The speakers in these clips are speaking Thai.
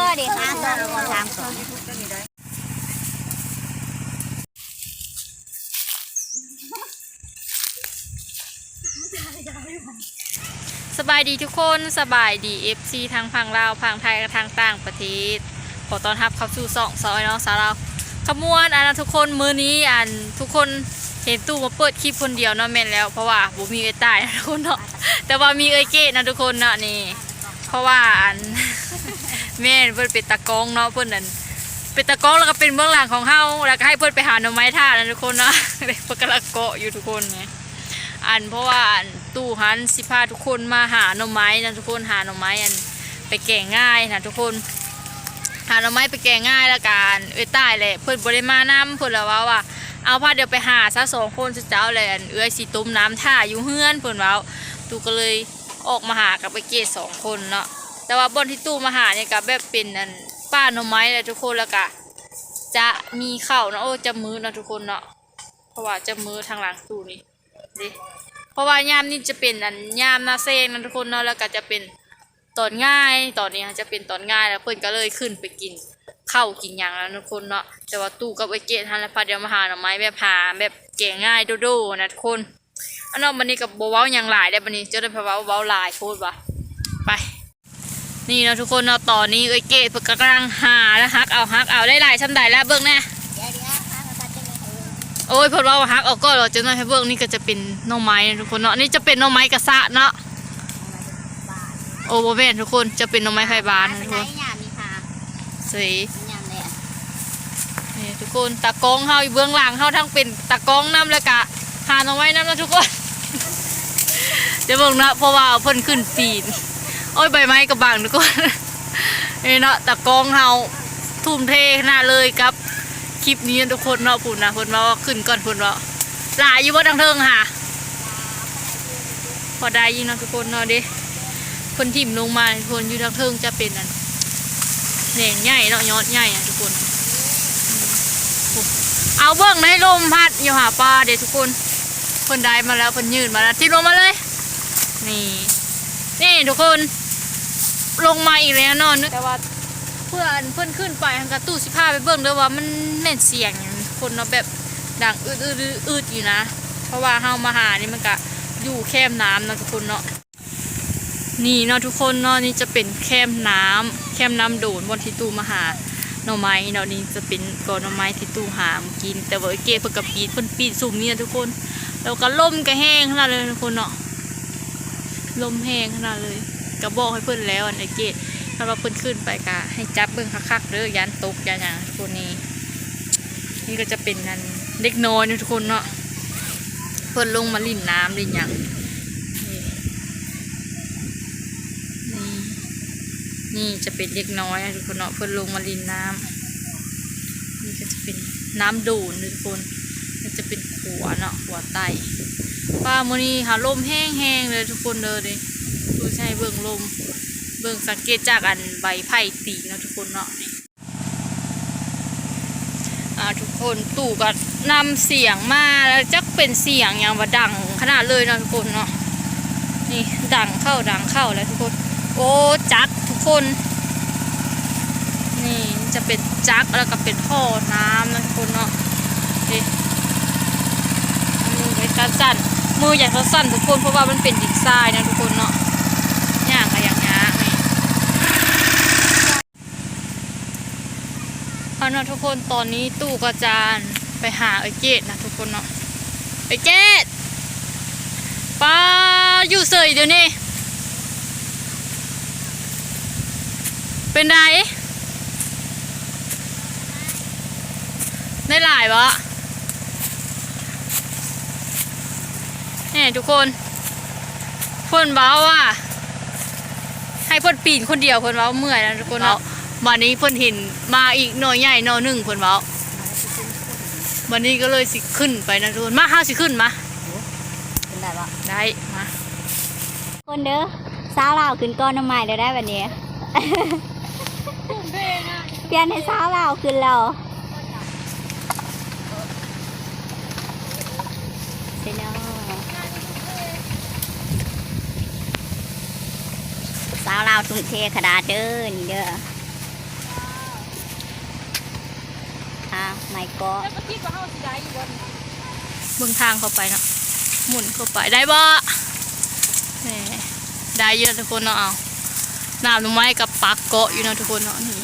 ะฮักเบอร์ดิค่ะสองสามสองสบายดีทุกคนสบายดีเอฟซีทางพังลาวพังไทยกับทางต่างประเทศขอต้อนรับเข้าสู่สองซอยเนาะสาวเราขมวนอันนะทุกคนมือนี้อันทุกคนเห็นตู้มาเปิดคลิปคนเดียวเนาะแม่นแล้วเพราะว่าบ่มีไอ้ตายนะทุกคนเนาะแต่ว่ามีไอ้เกดนะทุกคนเนาะนี่ เพราะว่าอัน แม่นเพิ่นเป็นตากองเนาะเพิ่นนั่นเป็นตากองแล้วก็เป็นเบื้องหลังของเฮาแล้วก็ให้เพิ่นไปหาหน่อไม้ท่านะทุกคนนะเพิ่นกำลังเกาะอยู่ทุกคนไงอันเพราะว่าอันตู้หันสิพาทุกคนมาหาหน่อไม้นะทุกคนหาหน่อไม้อันไปแก่ง่ายนะทุกคนหาหน่อไม้ไปแก่ง่ายแล้วกันเอ้ยตายเลยเพิ่นบริมาน้ำเพิ่นละว่าว่าเอาพาเดี๋ยวไปหาซะสองคนจะเจ้าเลยอันเอ้ยสิตุ้มน้ำท่าอยู่เฮือนเพิ่นว้าตู้ก็เลยออกมาหากับไปเกศสองคนเนาะ แต่ว่าบนที่ตู้มาหาเนี่ยก็แบบเป็นอันป้าหน่อไม้เลยทุกคนแล้วก็จะมีเข้าเนาะโอ้จะมือเนาะทุกคนเนาะเพราะว่าจะมือทางหลังตู้นี่ดิเพราะว่ายามนี่จะเป็นอันยามนาเซงนะทุกคนเนาะแล้วก็จะเป็นตอนง่ายตอนนี้จะเป็นตอนง่ายแล้วเพิ่อนก็เลยขึ้นไปกินข้าวกินหยังแล้วทุกคนเนาะแต่ว่าตู้กับไอเกตฮันและพัดเดียวมาหาหน่อไม้แบบหาแบบเก่งง่ายโดโดนะทุกคนอันนั้นวันนี้กับโบเว้าหยังหลายได้บันนี้เจะได้พราะว่าเว้าหลายพูดว่ะไป นี่นะทุกคนเนาะตอนนี้ไอเกตเพิ่นกำลังหาแล้วฮักเอาฮักเอาได้หลายชั้นใดแล้วเบิ่งแน่เดี๋ยเดี๋ยวฮักเอาะไม่เออโอ้ยพอเราฮักเอาก็เราจะน้อยให้เบิ่งนี่ก็จะเป็นน่อไม้นะทุกคนเนาะนี่จะเป็นน่อไม้กระสะเนาะโอ้โบแม่นทุกคนจะเป็นน่อไม้ไผ่บานทุกคนยามนี่ค่ะสวยเป็นยามเลยนี่ทุกคนตากองเฮาอยู่เบื้องหลังเฮาทั้งเป็นตากองน้ำแล้วก็หาน่อไม้น้ำนะทุกคนเดี๋ยวเบิ่งนะเพราะว่าเพิ่นขึ้นปีน อ้ยใบไม้กระบังทุกคนนี่เนาะตากองเฮาทุ่มเทขนาดเลยครับคลิปนี้ทุกคนเนาะปุ่นนะพิ่นว่าขึ้นก่อนพิ่นว่าหลายอยู่บ่ดังเทิงค่ะ พอได้ยินเนาะทุกคนเนาะเด้คนทิ่มลงมาทุกคนอยู่ทางเทิงจะเป็นอันแหน่งใหญ่เนาะยอดใหญ่อะทุกคน เอาเบื้องในลมพัดอยู่หาปลาเด้ทุกคนเพิ่นได้มาแล้วเพิ่นยืนมาแล้วทิ่มลงมาเลย นี่ นี่ทุกคน ลงมาอีกแล้วเนาะนึกแต่ว่าเพื่อนเพื่อนขึ้นไปทางกระตู้สิพาไปเบิ่งเด้อว่ามันแม่นเสียงคนเนาะแบบดังอืดอืดอืดอยู่นะ เพราะว่าเฮามาหานี่มันก็อยู่แคมน้ำนะทุกคนเนาะนี่เนาะทุกคนเนาะนี่จะเป็นแคมน้ำแคมน้ำโดนบนที่ตู้มาหาหน่อไม้เนาะนี่จะเป็นกอหน่อไม้ที่ตู้หามกิน แต่ว่าเกเพิ่นกับปีนเพิ่นปีนสุ่มนี่นะทุกคนแล้วก็ล่มก็แห้งขนาดเลยทุกคนเนาะลมแห้งขนาดเลย ก็บอกให้เพิ่อนแล้วอันไอ้เกถ้าว่าเพิ่นขึ้นไปก็ให้จับเบิ่งคักๆเด้อยันตกยันหยังทุกนนี่นี่ก็จะเป็นนันเด็กน้อยนะทุกคนเนาะเพิ่นลงมาลิ่นน้ำลิ่นหยังนี่นี่นี่จะเป็นเด็กน้อยนะทุกคนเนาะเพิ่นลงมาลิ่นน้ำนี่ก็จะเป็นน้ำดูนทุกคนนี่จะเป็นขัวเนาะขัวไตป้าโมอนี่หาลมแห้งๆเลยทุกคนเด้อดิ ใช่เบิ่งลม เบิ่งสังเกตจากอันใบไผ่ตีเนาะทุกคนเนาะนี่ทุกคนตู่ก็นำเสียงมาแล้วจักเป็นเสียงอย่างว่าดังขนาดเลยเนาะทุกคนเนาะนี่ดังเข้าดังเข้าแล้วทุกคน โอ้จักทุกคน นี่จะเป็นจักแล้วก็เป็นท่อน้ำนะทุกคนเนาะนี่มือไว้สั่นมืออยากจะสั่นทุกคนเพราะว่ามันเป็นดินทรายนะทุกคนเนาะย่างก็อย่างงี้นี่ เนาะทุกคนตอนนี้ตู้กระจานไปหาไอ้เกดนะทุกคนเนาะไอ้เกดป้าอยู่เสยเดี๋ยวนี้เป็นไรได้หลายวะนี่ทุกคนเพ่นเบ้าว่าให้เพ่นปีนคนเดียวเพ่นเบ้าเมื่อยนะทุกคนเนาะ วันนี้เพิ่นเห็นมาอีกหน่อยใหญ่หน่อยหนึ่งเพิ่นเว้าวันนี้ก็เลยสิขึ้นไปนะทุกคนมาห้าสิขึ้นมาเป็นไรวะได้มาคนเด้อสาวเราขึ้นก้อนน้ำใหม่เลยได้แบบนี้เปลี่ยนให้สาวเราขึ้นเราเซโนสาวลาวทุ่งเทขนาดเด้อนี่เด้ออะ ไม่ก็แล้วก็คิดว่าเฮาสิได้อยู่บ่เบื้องทางเข้าไปเนาะหมุนเข้าไปได้บ่แหมได้เยอะทุกคนเนาะเอาน้ำหน่อไม้กับปากเกาะอยู่เนาะทุกคนเนาะนี่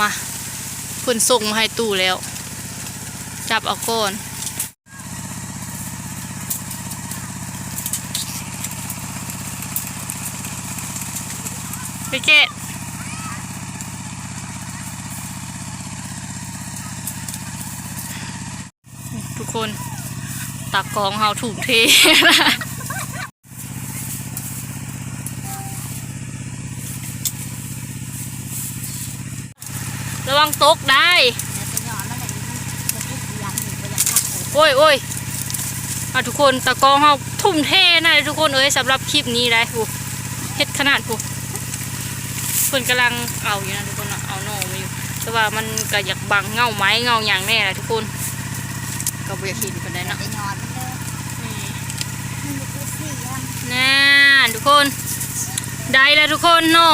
มาเพิ่นส่งมาให้ตู้แล้ว จับเอาก่อนไปเกะ คน ตักกองเฮาถูกเทระวังตกได้ โอ้ยโอ้ยอาทุกคนตะกร้องเขาทุ่มเทนะทุกคนเอ้ยสำหรับคลิปนี้ได้ผูเฮ็ดขนาดผูเพิ่นกำลังเอาอยู่นะทุกคนเอาหน่อมาอยู่แต่ว่ามันก็อยากบังเงาไม้เงาอย่างแน่แหละทุกคน ก็บ่อยากเห็นปานใดเนาะจะยอนมันเด้อนี่มันมีตัวสีอะน่าทุกคน ได้แล้วทุกคนโน่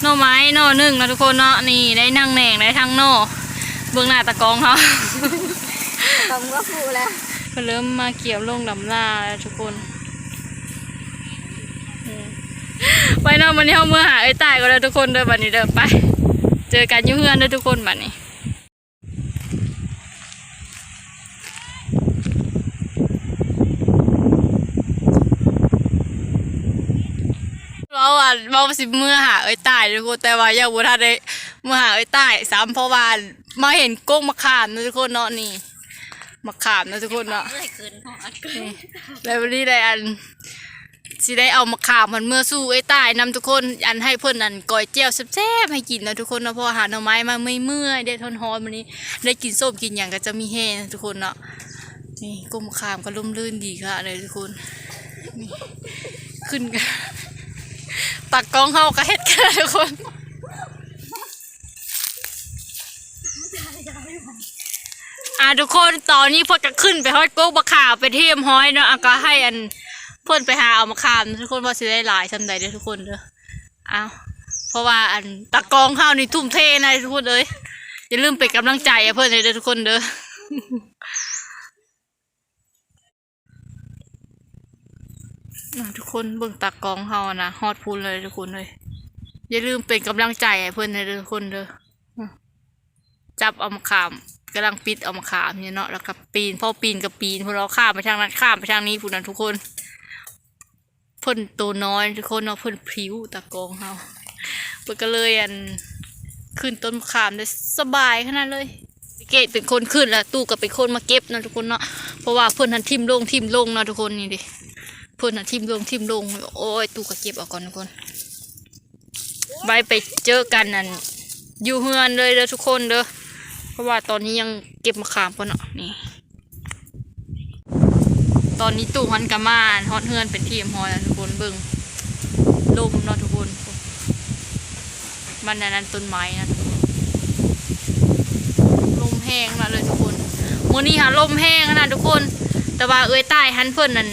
โน่ไม้โน่หนึ่งนะทุกคนเนาะนี่ได้นั่งแหน่งได้ทั้งโน่เบื้องหน้าตะกร้องเขาผมก็ฟูแล้วก็เริ่มมาเกี่ยวลงดำหน้าแล้วทุกคนอืมไปเนาะวันนี้เอามือหาไอ้ตายก็แล้วทุกคนเด้อบัดนี้เด้อไป เจอกันอยุ่งเฮือนเด้อทุกคนบัดนี้ ราอะเราสิมือหาไอ้ตายทุกคนแต่ว่ายังบ่ทันได้มือหาไอ้ตายซ้ำเพราะว่ามาเห็นก้งมะขามนะทุกคนเนาะนี่มะขามนะทุกคนเนาะเลยคืนของอัดนี่แล้ววันนี้ได้อันสิได้เอามะขามมันเมื่อสู้ไอ้ตายนำทุกคนอันให้เพื่อนอันก้อยเจียวแซ่บๆให้กินนะทุกคนเนาะเพราะว่าหาหน่อไม้มาไม่เมื่อยได้ทนฮอนวันนี้ ได้กินส้มกินอย่างก็จะมีแห้นะทุกคนเนาะนี่ก้มมะขามก็ร่มรื่นดีค่ะเลยทุกคนนี่ขึ้นกัน ตักกองเข้ากระเฮ็ดกันทุกคนอะทุกคนตอนนี้พ่นก็ขึ้นไปฮอดโก๊กมะขามไปเทียมห้อยเนาะอะก็ให้อันเพ่นไปหาเอามะขามทุกคนว่าสิได้หลายสำใดเด้อทุกคนเด้อเอาเพราะว่าอันตะกองข้าวนี่ทุ่มเทนะทุกคนเอ้ยอย่าลืมเป็นกำลังใจเพื่อนเด้อทุกคนเด้อ อะ ทุกคนเบิ่งตากองเฮานะฮอดพูนเลยทุกคนเลยอย่าลืมเป็นกำลังใจให้เพื่อนเลยทุกคนเด้อจับเอามะขามกำลังปิดเอามะขามเนี่ยเนาะแล้วก็ปีนพอปีนกับปีนพวกเราข้ามไปทางนั้นข้ามไปทางนี้พูนนั้นทุกคนเพิ่นตัวน้อยทุกคนเนาะเพิ่นพริ้วตากองเฮาเพิ่นก็เลยอันขึ้นต้นขามได้สบายขนาดเลยเกตเป็นคนขึ้นแล้วตู้ก็เป็นคนมาเก็บนะทุกคนเนาะเพราะว่าเพิ่อนทันทิมลงทิมลงเนาะทุกคนนี่ดิ พื่อนนะทิมลงทิมลง โอ้ยตู้ก็เก็บออกก่อนทุกคนไว้ไปเจอกันนั่นอยู่เฮือนเลยเด้อทุกคนเด้อเพราะว่าตอนนี้ยังเก็บมะขามก่อนเนาะนี่ ตอนนี้ตู้ฮอนกามาฮอดเฮือนเป็นทีมฮอยทุกคนเบิ่งลมเนาะทุกคนมันนั้นต้นไม้นะทุกคนลมแห้งมาเลยทุกคนมื้อนี้หาลมแห้งนาดทุกคน แต่ว่าเอ้ยใต้หันเพิ่นนั่น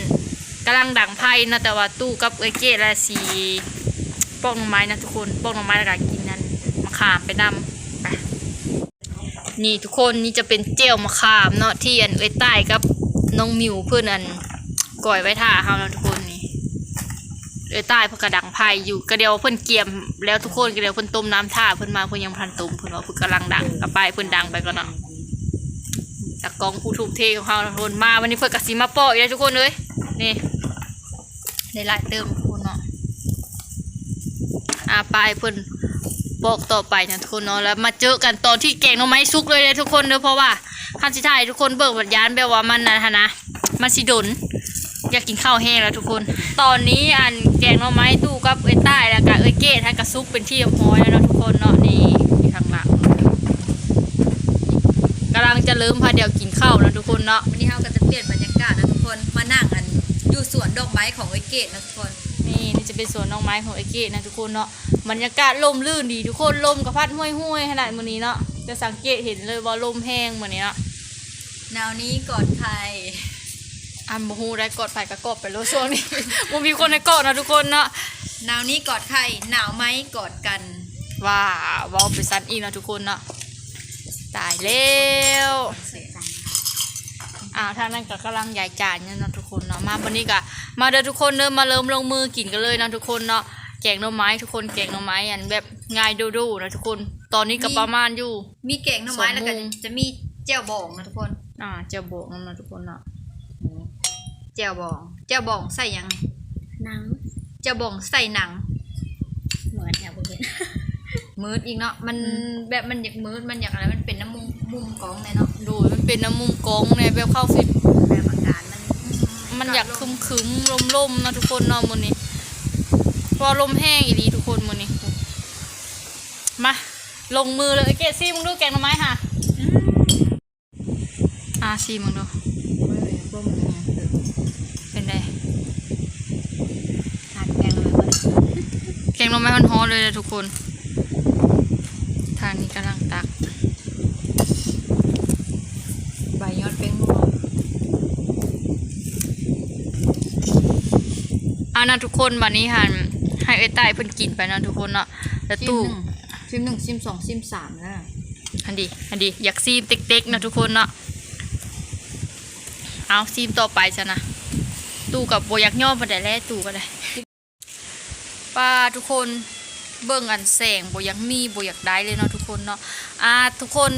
กำลังดังไพ่นะแต่ว่าตู้กับเอเกตและสีปอกหน่อไม้นะทุกคนปอกหน่อไม้แล้วก็กินนั้นมะขามไปนำไปนี่ทุกคนนี่จะเป็นเจลมะขามเนาะที่อันเอ้ยใต้กับน้องมิวเพื่อนอันก่อยไว้ท่าเขานะทุกคนนี่เอ้ยใต้เพื่อกระดังไพ่อยู่กระเดียวเพื่อนเกียมแล้วทุกคนกระเดียวเพื่อนต้มน้ำท่าเพื่อนมาเพื่อนยังพันต้มเพื่อนว่าเพื่อนกำลังดังกระไปเพื่อนดังไปก่อนเนาะตะกองผู้ถูกเทของเขานะทุกคนมาวันนี้เพื่อนกสิมาปอกอีกแล้วทุกคนเลยนี่ ในหลายเติมคุณเนาะอาไปเพิ่นบอกต่อไปนะทุกคนเนาะแล้วมาเจอกันตอนที่แกงน้องไม้ซุกเลยเลยทุกคนเด้อเพราะว่าคันสิถ่ายทุกคนเบิกบัญญานแบบว่ามันนะฮะนะมันสิดนอยากกินข้าวแห้งแล้วทุกคน ตอนนี้อันแกงน้องไม้ตู้กับเอ้ใต้แล้วก็เอ้เกตให้กระซุกเป็นที่เรียบร้อยแล้วนะทุกคนเนาะนี่อยู่ข้างหลังกำลังจะเริ่มพาเดียวกินข้าวแล้วทุกคนเนาะวันนี้เราก็จะเปลี่ยนบรรยากาศนะทุกคนมานั่งกัน อยู่สวนดอกไม้ของไอเกตนะทุกคนนี่นี่จะเป็นสวนน้องไม้ของไอเกตนะทุกคนเนาะบรรยากาศลมลื่นดีทุกคนลมกับพัดห้วยห้วยๆขนาดมื้อนี้เนาะจะสังเกตเห็นเลยว่าลมแห้งมื้อนี้เนาะหนาวนี้ก่อนใครอันบ่ฮู้ได้กอดไปก็กอดไปโลดช่วงนี้บ่มีคนให้กอดนะทุกคนเนาะหนาวนี้กอดใครหนาวไหมกอดกันว่าเว้าไปซันอีกเนาะทุกคนเนาะตายแล้ว อ้าวทางนั้นก็กำลังยายจานเนี่ยเนาะทุกคนเนาะมาวันนี้ก็มาเด้อทุกคนเด้อมาเริ่มลงมือกินกันเลยเนาะทุกคนเนาะแกงหน่อไม้ทุกคนแกงหน่อไม้อันแบบง่ายดูๆนะทุกคน ตอนนี้ก็ประมาณอยู่ มีแกงหน่อไม้สองแล้วก็มุมจะมีแจ่วบองนะทุกคน อ่าจะโบกนั่นนะทุกคนเนาะแจ่วบองแจ่วบองใส่หยังหนังแจ่วบองใส่หนัง เหมือนแถวบริเวณ มืดอีกเนาะมันแบบมันอยากมืดมันอยากอะไรมันเป็นน้ำมุมมุมกองเลยเนาะดูมันเป็นน้ำมุมกองเนี่ยแบบเข้าฟิตแบบอากาศมันมันอยากคึมคึมลมลมๆนะทุกคนเนาะมื้อนี้เพราะว่าลมแห้งอีหลีทุกคนมื้อนี้มาลงมือเลยเกดซี่มึงดูแกงหน่อไม้ค่ะอ่าซี่มึงดูเป็นไงขาดแกงอะไรบ้างแกงหน่อไม้มันฮ้อนเลยนะทุกคน ทางนี้กำลังตัก ใบยอดเป็นงวงเอานะทุกคนวันนี้หันให้เอ้ยใต้เพิ่นกินไปนะทุกคนเนาะแล้วซิมตู้หนึ่งซิมหนึ่งซิมสองซิมสามแล้วอันดีอันดีอยากซีมเต็กๆนะทุกคนเนาะเอาซีมต่อไปซะนะตู้กับโบอยากย่อมาแต่แรกตู้ก็ได้ป้าทุกคน เบิ่งอันแสงโบอยากมีโบอยากได้เลยเนาะทุกคนเนาะอ่าทุกคน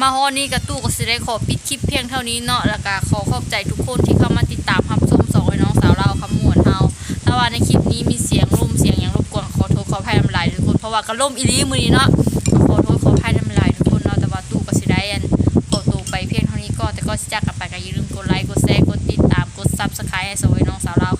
มาฮอนี้กับตู้ก็สิได้ขอปิดคลิปเพียงเท่านี้เนาะแล้วก็ขอขอบใจทุกคนที่เข้ามาติดตามรับชมสองไอ้น้องสาวเราคำมวนเฮาถ้าว่าในคลิปนี้มีเสียงลมเสียงอย่างรบกวนขอโทษขออภัยน้ำลายทุกคนเพราะว่าก็ล่มอีลีมือนี้เนาะขอโทษขออภัยน้ำลายทุกคนเนาะแต่ว่าตู้ก็สิได้อันขอตัวไปเพียงเท่านี้ก็แต่ก็สิจากกันไปก็อย่าลืมกดไลค์กดแชร์กดติดตามกดซับสไครต์ให้สวยน้องสาวเรา